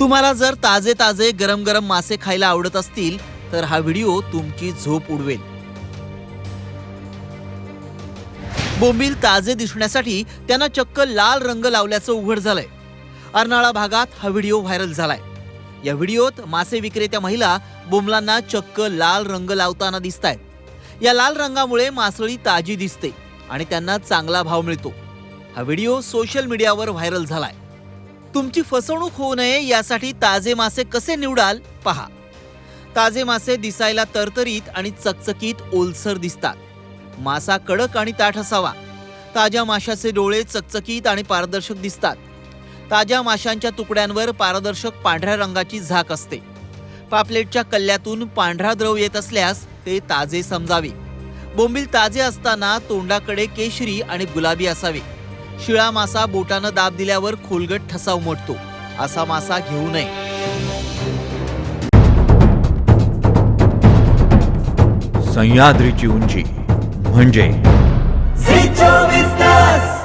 तुम्हाला जर ताजे ताजे गरम गरम मासे खायला आवडत असतील तर हा व्हिडिओ तुमची झोप उडवेल. बोंबील ताजे दिसण्यासाठी त्यांना चक्क लाल रंग लावल्याचं उघड झालंय. अर्नाळा भागात हा व्हिडिओ व्हायरल झालाय. या व्हिडिओत मासे विक्रेत्या महिला बोंबलांना चक्क लाल रंग लावताना दिसत आहेत या लाल रंगामुळे मासळी ताजी दिसते आणि त्यांना चांगला भाव मिळतो. हा व्हिडिओ सोशल मीडियावर व्हायरल झालाय. तुमची फसवणूक होऊ नये यासाठी ताजे मासे कसे निवडाल पहा. ताजे मासे दिसायला तरतरीत आणि चकचकीत ओलसर दिसतात. मासा कडक आणि ताठ असावा. ताज्या माशाचे डोळे चकचकीत आणि पारदर्शक दिसतात. ताज्या माशांच्या तुकड्यांवर पारदर्शक पांढऱ्या रंगाची झाक असते. पापलेटच्या कल्ल्यातून पांढरा द्रव येत असल्यास ते ताजे समजावे. बोंबील ताजे असताना तोंडाकडे केशरी आणि गुलाबी असावे. शिळा मासा बोटानं दाब दिल्यावर खोलगट ठसा उमटतो. असा मासा घेऊ नये. सह्याद्रीची उंची म्हणजे झी चोवीस तास.